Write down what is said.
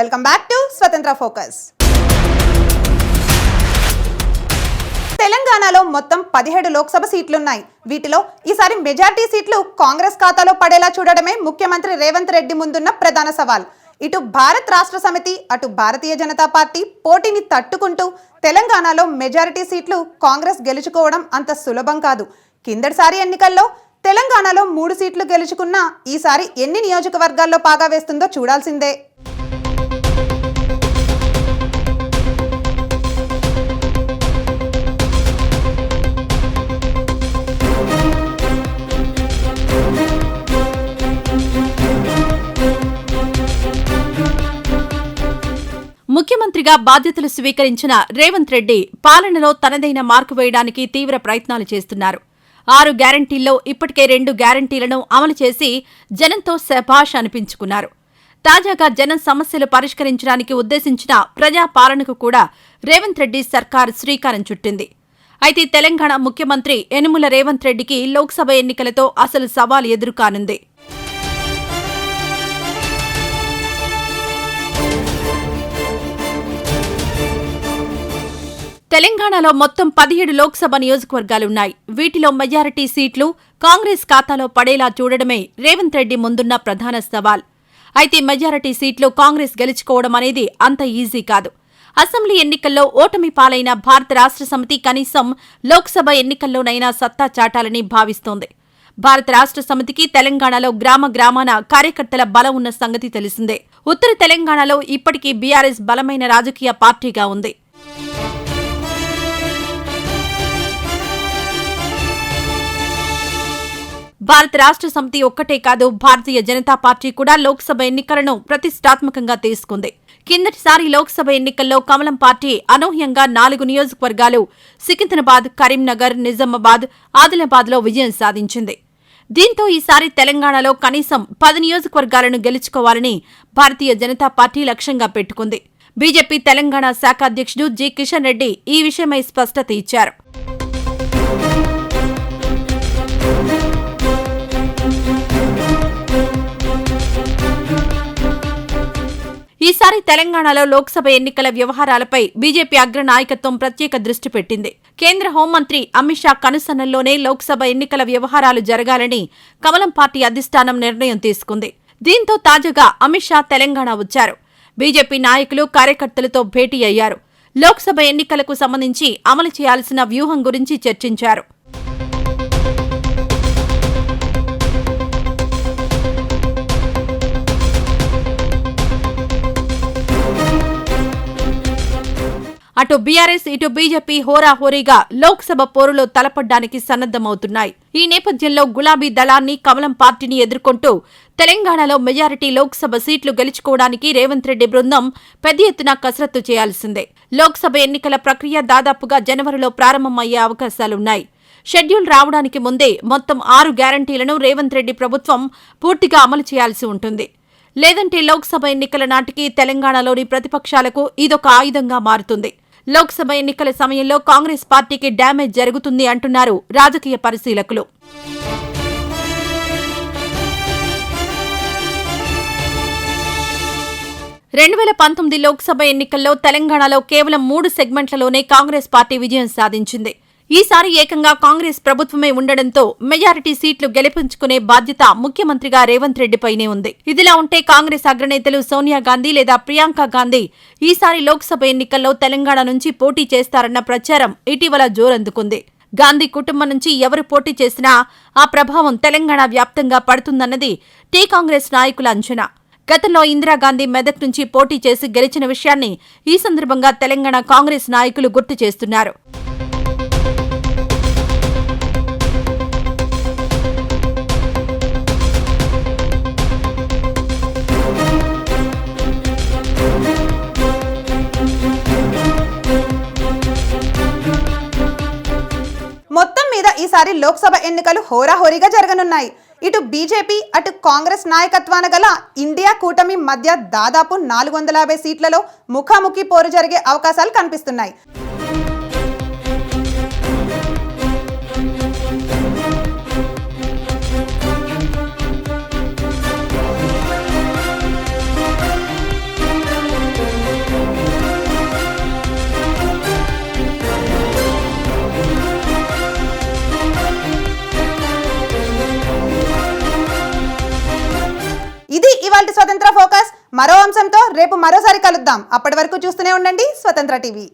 Welcome back to Swatantra focus. తెలంగాణలో మొత్తం పదిహేడు లోక్సభ సీట్లున్నాయి. వీటిలో ఈసారి మెజార్టీ సీట్లు కాంగ్రెస్ ఖాతాలో పడేలా చూడడమే ముఖ్యమంత్రి రేవంత్ రెడ్డి ముందున్న ప్రధాన సవాల్. ఇటు భారత్ రాష్ట్ర సమితి అటు భారతీయ జనతా పార్టీ పోటీని తట్టుకుంటూ తెలంగాణలో మెజారిటీ సీట్లు కాంగ్రెస్ గెలుచుకోవడం అంత సులభం కాదు. కిందటిసారి ఎన్నికల్లో తెలంగాణలో మూడు సీట్లు గెలుచుకున్నా ఈసారి ఎన్ని నియోజకవర్గాల్లో పాగా వేస్తుందో చూడాల్సిందే. ముఖ్యమంత్రిగా బాధ్యతలు స్వీకరించిన రేవంత్ రెడ్డి పాలనలో తనదైన మార్కు వేయడానికి తీవ్ర ప్రయత్నాలు చేస్తున్నారు. ఆరు గ్యారంటీల్లో ఇప్పటికే రెండు గ్యారంటీలను అమలు చేసి జనంతో శభాష్ అనిపించుకున్నారు. తాజాగా జనం సమస్యలు పరిష్కరించడానికి ఉద్దేశించిన ప్రజా పాలనకు కూడా రేవంత్ రెడ్డి సర్కార్ శ్రీకారం చుట్టింది. అయితే తెలంగాణ ముఖ్యమంత్రి యనుమల రేవంత్ రెడ్డికి లోక్సభ ఎన్నికలతో అసలు సవాల్ ఎదురుకానుంది. తెలంగాణలో మొత్తం పదిహేడు లోక్సభ నియోజకవర్గాలున్నాయి. వీటిలో మెజారిటీ సీట్లు కాంగ్రెస్ ఖాతాలో పడేలా చూడడమే రేవంత్ రెడ్డి ముందున్న ప్రధాన సవాల్. అయితే మెజారిటీ సీట్లు కాంగ్రెస్ గెలుచుకోవడం అనేది అంత ఈజీ కాదు. అసెంబ్లీ ఎన్నికల్లో ఓటమి పాలైన భారత రాష్ట్ర సమితి కనీసం లోక్సభ ఎన్నికల్లోనైనా సత్తా చాటాలని భావిస్తోంది. భారత రాష్ట్ర సమితికి తెలంగాణలో గ్రామ గ్రామాన కార్యకర్తల బలం ఉన్న సంగతి తెలిసిందే. ఉత్తర తెలంగాణలో ఇప్పటికీ బీఆర్ఎస్ బలమైన రాజకీయ పార్టీగా ఉంది. భారత రాష్ట్ర సమితి ఒక్కటే కాదు భారతీయ జనతా పార్టీ కూడా లోక్సభ ఎన్నికలను ప్రతిష్టాత్మకంగా తీసుకుంది. కిందటిసారి లోక్సభ ఎన్నికల్లో కమలం పార్టీ అనూహ్యంగా నాలుగు నియోజకవర్గాలు సికింద్రాబాద్ కరీంనగర్ నిజామాబాద్ ఆదిలాబాద్లో విజయం సాధించింది. దీంతో ఈసారి తెలంగాణలో కనీసం పది నియోజకవర్గాలను గెలుచుకోవాలని భారతీయ జనతా పార్టీ లక్ష్యంగా పెట్టుకుంది. బీజేపీ తెలంగాణ శాఖ అధ్యక్షుడు జి కిషన్ రెడ్డి ఈ విషయమై స్పష్టత ఇచ్చారు. ఈసారి తెలంగాణలో లోక్సభ ఎన్నికల వ్యవహారాలపై బీజేపీ అగ్ర నాయకత్వం ప్రత్యేక దృష్టి పెట్టింది. కేంద్ర హోంమంత్రి అమిత్ షా కనుసన్నల్లోనే లోక్సభ ఎన్నికల వ్యవహారాలు జరగాలని కమలం పార్టీ అధిష్టానం నిర్ణయం తీసుకుంది. దీంతో తాజాగా అమిత్ షా తెలంగాణ వచ్చారు. బీజేపీ నాయకులు కార్యకర్తలతో భేటీ అయ్యారు. లోక్సభ ఎన్నికలకు సంబంధించి అమలు చేయాల్సిన వ్యూహం గురించి చర్చించారు. అటు బీఆర్ఎస్ ఇటు బీజేపీ హోరాహోరీగా లోక్సభ పోరులో తలపడ్డానికి సన్నద్దమవుతున్నాయి ఈ నేపథ్యంలో గులాబీ దళాన్ని కమలం పార్టీని ఎదుర్కొంటూ తెలంగాణలో మెజారిటీ లోక్సభ సీట్లు గెలుచుకోవడానికి రేవంత్ రెడ్డి బృందం పెద్ద ఎత్తున కసరత్తు చేయాల్సిందే. లోక్సభ ఎన్నికల ప్రక్రియ దాదాపుగా జనవరిలో ప్రారంభమయ్యే అవకాశాలున్నాయి. షెడ్యూల్ రావడానికి ముందే మొత్తం ఆరు గ్యారంటీలను రేవంత్ రెడ్డి ప్రభుత్వం పూర్తిగా అమలు చేయాల్సి ఉంటుంది. లేదంటే లోక్సభ ఎన్నికల నాటికి తెలంగాణలోని ప్రతిపక్షాలకు ఇదొక ఆయుధంగా మారుతుంది. లోక్సభ ఎన్నికల సమయంలో కాంగ్రెస్ పార్టీకి డ్యామేజ్ జరుగుతుంది అంటున్నారు రాజకీయ పరిశీలకులు. రెండు వేల పంతొమ్మిది లోక్సభ ఎన్నికల్లో తెలంగాణలో కేవలం మూడు సెగ్మెంట్లలోనే కాంగ్రెస్ పార్టీ విజయం సాధించింది. ఈసారి ఏకంగా కాంగ్రెస్ ప్రభుత్వమే ఉండడంతో మెజారిటీ సీట్లు గెలిపించుకునే బాధ్యత ముఖ్యమంత్రిగా రేవంత్ రెడ్డిపైనే ఉంది. ఇదిలా ఉంటే కాంగ్రెస్ అగ్రనేతలు సోనియా గాంధీ లేదా ప్రియాంక గాంధీ ఈసారి లోక్సభ ఎన్నికల్లో తెలంగాణ నుంచి పోటీ చేస్తారన్న ప్రచారం ఇటీవల జోరందుకుంది. గాంధీ కుటుంబం నుంచి ఎవరు పోటీ చేసినా ఆ ప్రభావం తెలంగాణ వ్యాప్తంగా పడుతుందన్నది టీ కాంగ్రెస్ నాయకుల అంచనా. గతంలో ఇందిరాగాంధీ మెదక్ నుంచి పోటీ చేసి గెలిచిన విషయాన్ని ఈ సందర్భంగా తెలంగాణ కాంగ్రెస్ నాయకులు గుర్తు చేస్తున్నారు. ఈసారి లోక్సభ ఎన్నికలు హోరాహోరీగా జరగనున్నాయి. ఇటు బీజేపీ అటు కాంగ్రెస్ నాయకత్వాన గల ఇండియా కూటమి మధ్య దాదాపు నాలుగు వందల యాభై సీట్లలో ముఖాముఖి పోరు జరిగే అవకాశాలు కనిపిస్తున్నాయి. ఇవాళ స్వతంత్ర ఫోకస్ మరో అంశంతో రేపు మరోసారి కలుద్దాం. అప్పటి వరకు చూస్తూనే ఉండండి స్వతంత్ర టీవీ.